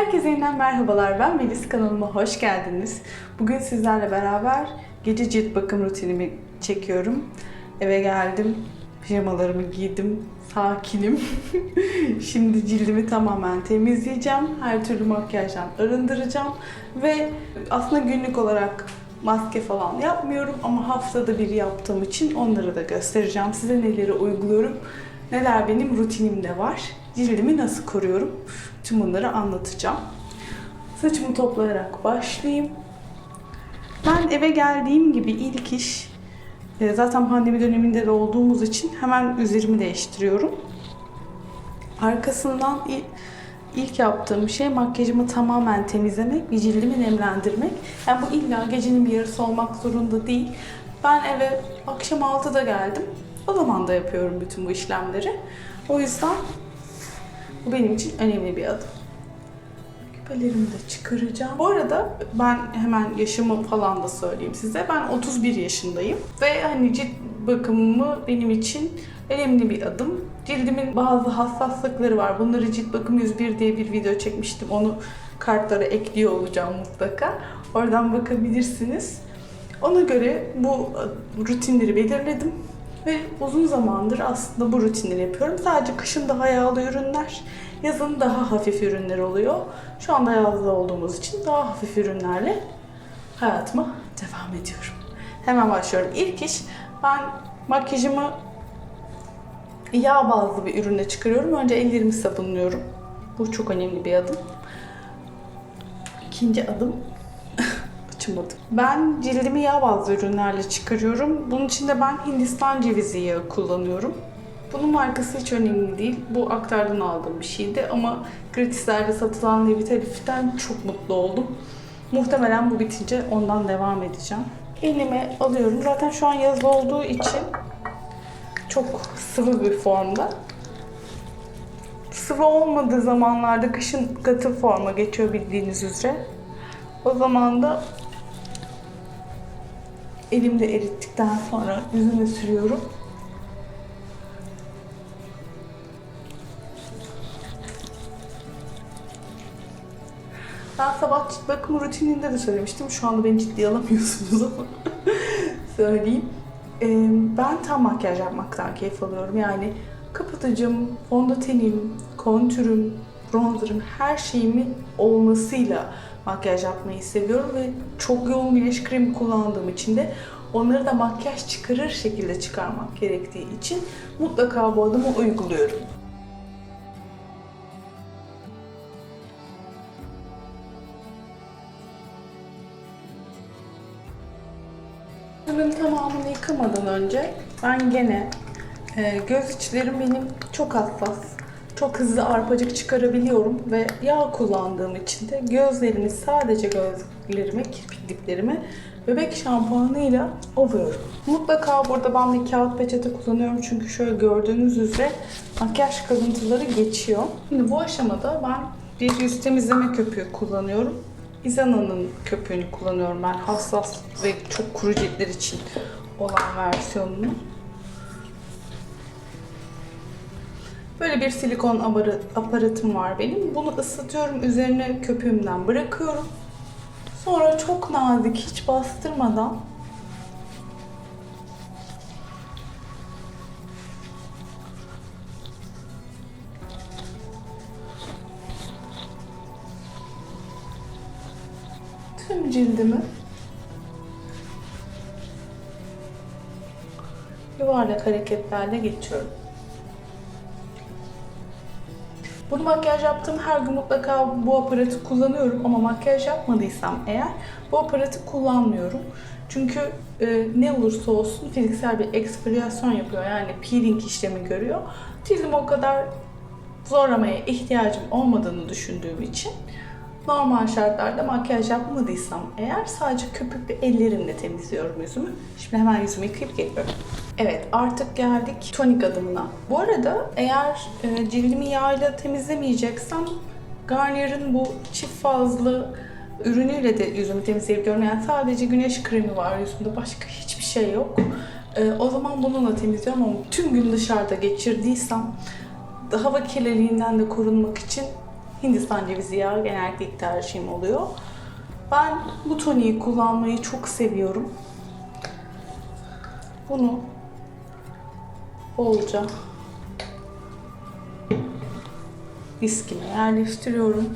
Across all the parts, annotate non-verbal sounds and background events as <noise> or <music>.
Herkese yeniden merhabalar. Ben Melis kanalıma hoş geldiniz. Bugün sizlerle beraber gece cilt bakım rutinimi çekiyorum. Eve geldim, pijamalarımı giydim, sakinim. <laughs> Şimdi cildimi tamamen temizleyeceğim. Her türlü makyajdan arındıracağım ve aslında günlük olarak maske falan yapmıyorum ama haftada bir yaptığım için onları da göstereceğim. Size neleri uyguluyorum, neler benim rutinimde var, cildimi nasıl koruyorum tüm bunları anlatacağım. Saçımı toplayarak başlayayım. Ben eve geldiğim gibi ilk iş e, zaten pandemi döneminde de olduğumuz için hemen üzerimi değiştiriyorum. Arkasından il- ilk yaptığım şey makyajımı tamamen temizlemek ve cildimi nemlendirmek. Yani bu illa gecenin bir yarısı olmak zorunda değil. Ben eve akşam 6'da geldim. O zaman da yapıyorum bütün bu işlemleri. O yüzden bu benim için önemli bir adım. Küpelerimi de çıkaracağım. Bu arada ben hemen yaşımı falan da söyleyeyim size. Ben 31 yaşındayım ve hani cilt bakımımı benim için önemli bir adım. Cildimin bazı hassaslıkları var. Bunları cilt bakım 101 diye bir video çekmiştim. Onu kartlara ekliyor olacağım mutlaka. Oradan bakabilirsiniz. Ona göre bu rutinleri belirledim. Ve uzun zamandır aslında bu rutinleri yapıyorum. Sadece kışın daha yağlı ürünler, yazın daha hafif ürünler oluyor. Şu anda yazda olduğumuz için daha hafif ürünlerle hayatıma devam ediyorum. Hemen başlıyorum. İlk iş ben makyajımı yağ bazlı bir ürünle çıkarıyorum. Önce ellerimi sabunluyorum. Bu çok önemli bir adım. İkinci adım açamadım. Ben cildimi yağ bazlı ürünlerle çıkarıyorum. Bunun için de ben Hindistan cevizi yağı kullanıyorum. Bunun markası hiç önemli değil. Bu aktardan aldığım bir şeydi ama gratislerde satılan Levitalif'ten çok mutlu oldum. Muhtemelen bu bitince ondan devam edeceğim. Elime alıyorum. Zaten şu an yaz olduğu için çok sıvı bir formda. Sıvı olmadığı zamanlarda kışın katı forma geçiyor bildiğiniz üzere. O zaman da elimde erittikten sonra yüzüme sürüyorum. Ben sabah cilt bakım rutininde de söylemiştim. Şu anda beni ciddiye alamıyorsunuz ama <laughs> söyleyeyim. Ben tam makyaj yapmaktan keyif alıyorum. Yani kapatıcım, fondötenim, kontürüm, bronzerım her şeyimin olmasıyla makyaj yapmayı seviyorum ve çok yoğun güneş kremi kullandığım için de onları da makyaj çıkarır şekilde çıkarmak gerektiği için mutlaka bu adımı uyguluyorum. Yüzümün tamamını yıkamadan önce ben gene e, göz içlerim benim çok hassas. Çok hızlı arpacık çıkarabiliyorum ve yağ kullandığım için de gözlerimi sadece gözlerime, kirpik diplerime bebek şampuanıyla ovuyorum. Mutlaka burada ben bir kağıt peçete kullanıyorum çünkü şöyle gördüğünüz üzere makyaj kalıntıları geçiyor. Şimdi bu aşamada ben bir yüz temizleme köpüğü kullanıyorum. Izana'nın köpüğünü kullanıyorum ben hassas ve çok kuru ciltler için olan versiyonunu. Böyle bir silikon aparat- aparatım var benim. Bunu ısıtıyorum, üzerine köpüğümden bırakıyorum. Sonra çok nazik, hiç bastırmadan tüm cildimi yuvarlak hareketlerle geçiyorum. Bunu makyaj yaptığım her gün mutlaka bu aparatı kullanıyorum ama makyaj yapmadıysam eğer bu aparatı kullanmıyorum. Çünkü e, ne olursa olsun fiziksel bir eksfoliasyon yapıyor yani peeling işlemi görüyor. Cildimi o kadar zorlamaya ihtiyacım olmadığını düşündüğüm için normal şartlarda makyaj yapmadıysam eğer sadece köpüklü ellerimle temizliyorum yüzümü. Şimdi hemen yüzümü yıkayıp geliyorum. Evet artık geldik tonik adımına. Bu arada eğer e, cildimi yağıyla temizlemeyeceksem Garnier'ın bu çift fazlı ürünüyle de yüzümü temizleyebiliyorum. Yani sadece güneş kremi var yüzümde başka hiçbir şey yok. E, o zaman bununla temizliyorum ama tüm gün dışarıda geçirdiysem hava kirliliğinden de korunmak için Hindistan cevizi yağı genellikle ilk tercihim oluyor. Ben bu toniği kullanmayı çok seviyorum. Bunu bolca viskime yerleştiriyorum.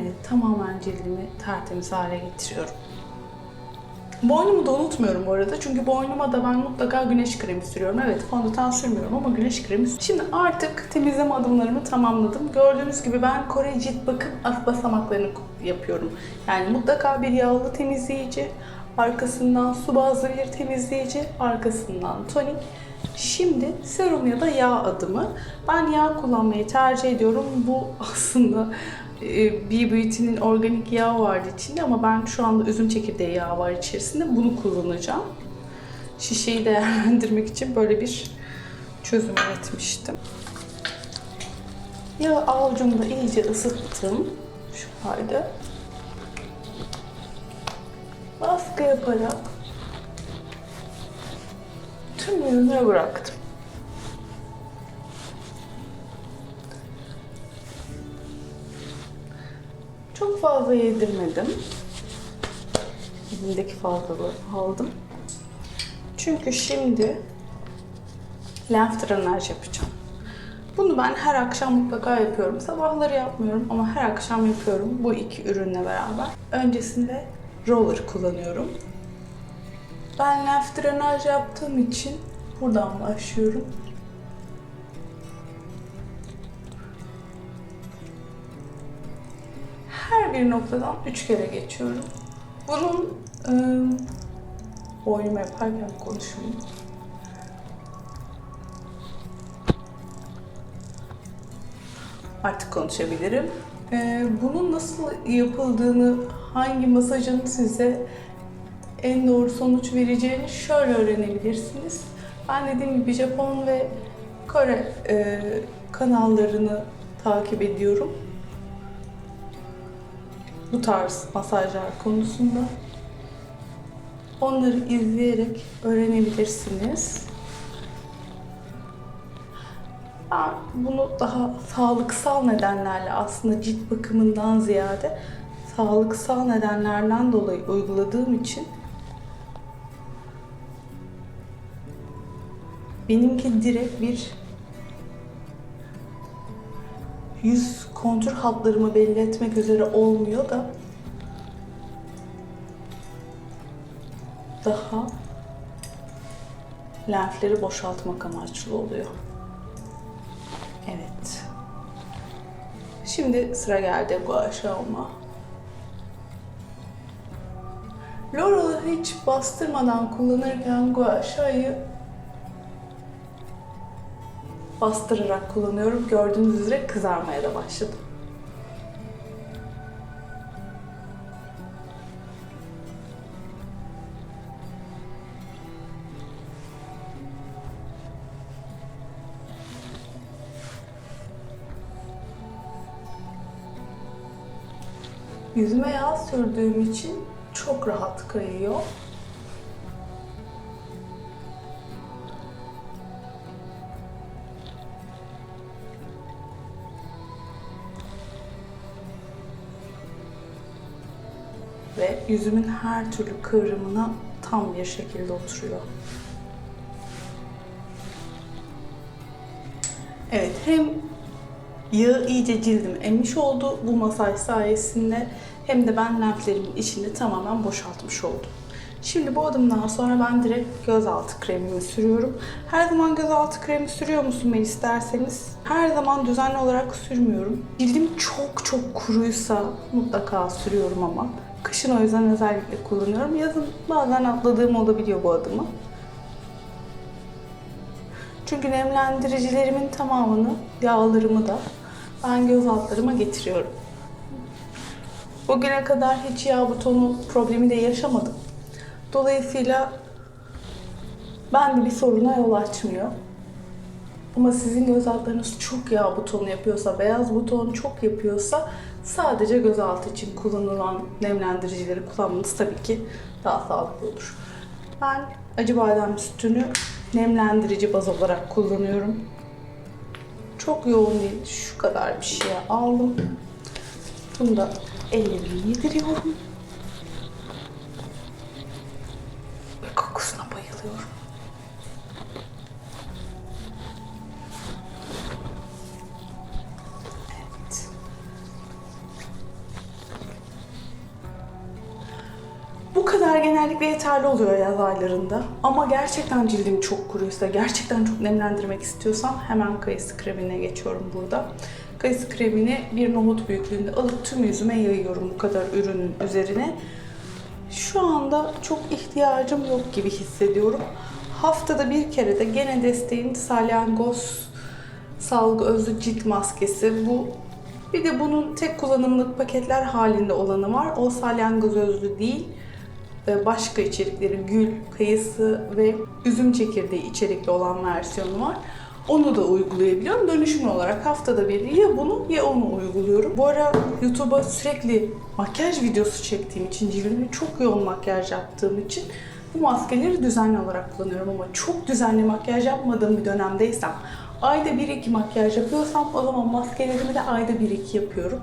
Evet, tamamen cildimi tertemiz hale getiriyorum. Boynumu da unutmuyorum bu arada. Çünkü boynuma da ben mutlaka güneş kremi sürüyorum. Evet fondöten sürmüyorum ama güneş kremi. Şimdi artık temizleme adımlarımı tamamladım. Gördüğünüz gibi ben Kore cilt bakım basamaklarını yapıyorum. Yani mutlaka bir yağlı temizleyici, arkasından su bazlı bir temizleyici, arkasından tonik. Şimdi serum ya da yağ adımı. Ben yağ kullanmayı tercih ediyorum. Bu <laughs> aslında e, B Beauty'nin organik yağı vardı içinde ama ben şu anda üzüm çekirdeği yağı var içerisinde. Bunu kullanacağım. Şişeyi değerlendirmek için böyle bir çözüm üretmiştim. Yağı avucumda iyice ısıttım. Şu halde. Baskı yaparak tüm ürünleri bıraktım. Fazla yedirmedim. Elimdeki fazlalığı aldım. Çünkü şimdi lenf drenaj yapacağım. Bunu ben her akşam mutlaka yapıyorum. Sabahları yapmıyorum ama her akşam yapıyorum bu iki ürünle beraber. Öncesinde roller kullanıyorum. Ben lenf drenaj yaptığım için buradan başlıyorum. Her bir noktadan üç kere geçiyorum. Bunun e, boynuma yaparken konuşayım. Artık konuşabilirim. E, bunun nasıl yapıldığını, hangi masajın size en doğru sonuç vereceğini şöyle öğrenebilirsiniz. Ben dediğim gibi Japon ve Kore e, kanallarını takip ediyorum bu tarz masajlar konusunda. Onları izleyerek öğrenebilirsiniz. Ben bunu daha sağlıksal nedenlerle aslında cilt bakımından ziyade sağlıksal nedenlerden dolayı uyguladığım için benimki direkt bir yüz kontur hatlarımı belli etmek üzere olmuyor da daha lenfleri boşaltmak amaçlı oluyor. Evet. Şimdi sıra geldi gua sha olma. Laurel'ı hiç bastırmadan kullanırken gua sha'yı bastırarak kullanıyorum. Gördüğünüz üzere kızarmaya da başladı. Yüzüme yağ sürdüğüm için çok rahat kayıyor. Ve yüzümün her türlü kıvrımına tam bir şekilde oturuyor. Evet, hem yağı iyice cildim emmiş oldu bu masaj sayesinde hem de ben lenflerimin içini tamamen boşaltmış oldum. Şimdi bu adımdan sonra ben direkt gözaltı kremimi sürüyorum. Her zaman gözaltı kremi sürüyor musun Melis derseniz her zaman düzenli olarak sürmüyorum. Cildim çok çok kuruysa mutlaka sürüyorum ama Kışın o yüzden özellikle kullanıyorum. Yazın bazen atladığım olabiliyor bu adımı. Çünkü nemlendiricilerimin tamamını, yağlarımı da ben göz altlarıma getiriyorum. Bugüne kadar hiç yağ butonu problemi de yaşamadım. Dolayısıyla ben de bir soruna yol açmıyor. Ama sizin göz altlarınız çok yağ butonu yapıyorsa, beyaz buton çok yapıyorsa sadece gözaltı için kullanılan nemlendiricileri kullanmanız tabii ki daha sağlıklı olur. Ben acı badem sütünü nemlendirici baz olarak kullanıyorum. Çok yoğun değil, şu kadar bir şey aldım. Bunu da ellerime yediriyorum. Kadar genellikle yeterli oluyor yaz aylarında. Ama gerçekten cildim çok kuruysa, gerçekten çok nemlendirmek istiyorsam hemen kayısı kremine geçiyorum burada. Kayısı kremini bir nohut büyüklüğünde alıp tüm yüzüme yayıyorum bu kadar ürünün üzerine. Şu anda çok ihtiyacım yok gibi hissediyorum. Haftada bir kere de gene desteğin salyangoz salgı özlü cilt maskesi. Bu bir de bunun tek kullanımlık paketler halinde olanı var. O salyangoz özlü değil. Ee, Başka içerikleri gül, kayısı ve üzüm çekirdeği içerikli olan versiyonu var. Onu da uygulayabiliyorum. Dönüşüm olarak haftada bir ya bunu ya onu uyguluyorum. Bu ara YouTube'a sürekli makyaj videosu çektiğim için, cildime çok yoğun makyaj yaptığım için bu maskeleri düzenli olarak kullanıyorum ama çok düzenli makyaj yapmadığım bir dönemdeysem, ayda 1-2 makyaj yapıyorsam o zaman maskelerimi de ayda 1-2 yapıyorum.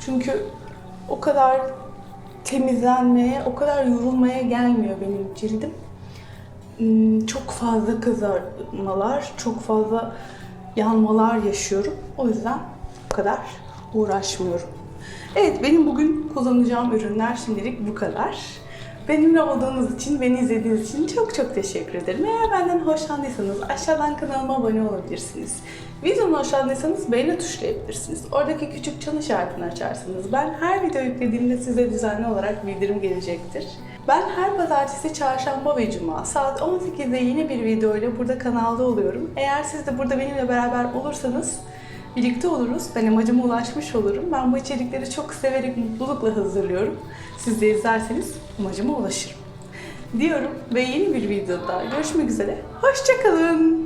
Çünkü o kadar temizlenmeye, o kadar yorulmaya gelmiyor benim cildim. Hmm, Çok fazla kızarmalar, çok fazla yanmalar yaşıyorum. O yüzden bu kadar uğraşmıyorum. Evet, benim bugün kullanacağım ürünler şimdilik bu kadar. Benimle olduğunuz için, beni izlediğiniz için çok çok teşekkür ederim. Eğer benden hoşlandıysanız aşağıdan kanalıma abone olabilirsiniz. Videomu hoşlandıysanız beğeni tuşlayabilirsiniz. Oradaki küçük çan işaretini açarsanız ben her video yüklediğimde size düzenli olarak bildirim gelecektir. Ben her pazartesi, çarşamba ve cuma saat 18'de yeni bir video ile burada kanalda oluyorum. Eğer siz de burada benimle beraber olursanız birlikte oluruz. Ben amacıma ulaşmış olurum. Ben bu içerikleri çok severek, mutlulukla hazırlıyorum. Siz de izlerseniz amacıma ulaşırım. Diyorum ve yeni bir videoda görüşmek üzere. Hoşçakalın.